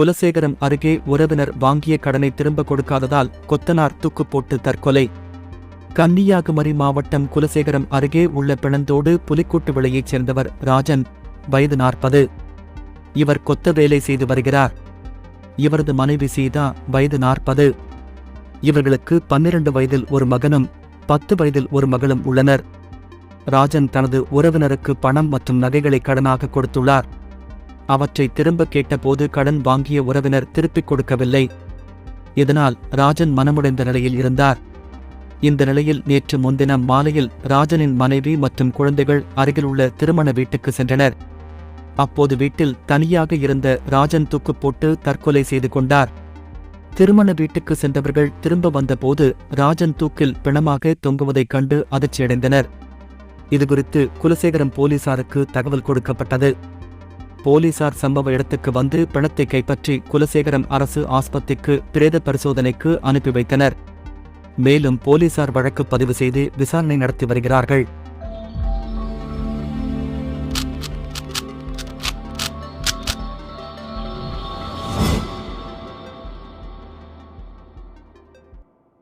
குலசேகரம் அருகே உறவினர் வாங்கிய கடனை திரும்ப கொடுக்காததால் கொத்தனார் தூக்கு போட்டு தற்கொலை. கன்னியாகுமரி மாவட்டம் குலசேகரம் அருகே உள்ள பிணந்தோடு புலிக்கூட்டு விலையைச் சேர்ந்தவர் ராஜன் வயது நாற்பது. இவர் கொத்த வேலை செய்து வருகிறார். இவரது மனைவி சீதா வயது நாற்பது. இவர்களுக்கு பன்னிரண்டு வயதில் ஒரு மகனும் பத்து வயதில் ஒரு மகளும் உள்ளனர். ராஜன் தனது உறவினருக்கு பணம் மற்றும் நகைகளை கடனாக கொடுத்துள்ளார். அவற்றை திரும்ப கேட்டபோது கடன் வாங்கிய உறவினர் திருப்பிக் கொடுக்கவில்லை. இதனால் ராஜன் மனமுடைந்த நிலையில் இருந்தார். இந்த நிலையில் நேற்று முன்தினம் மாலையில் ராஜனின் மனைவி மற்றும் குழந்தைகள் அருகிலுள்ள திருமண வீட்டுக்கு சென்றனர். அப்போது வீட்டில் தனியாக இருந்த ராஜன் தூக்கு போட்டு தற்கொலை செய்து கொண்டார். திருமண வீட்டுக்கு சென்றவர்கள் திரும்ப வந்தபோது ராஜன் தூக்கில் பிணமாக தொங்குவதைக் கண்டு அதிர்ச்சியடைந்தனர். இதுகுறித்து குலசேகரம் போலீசாருக்கு தகவல் கொடுக்கப்பட்டது. போலீசார் சம்பவ இடத்துக்கு வந்து பிணத்தை கைப்பற்றி குலசேகரம் அரசு ஆஸ்பத்திரிக்கு பிரேத பரிசோதனைக்கு அனுப்பி வைத்தனர். மேலும் போலீசார் வழக்கு பதிவு செய்து விசாரணை நடத்தி வருகிறார்கள்.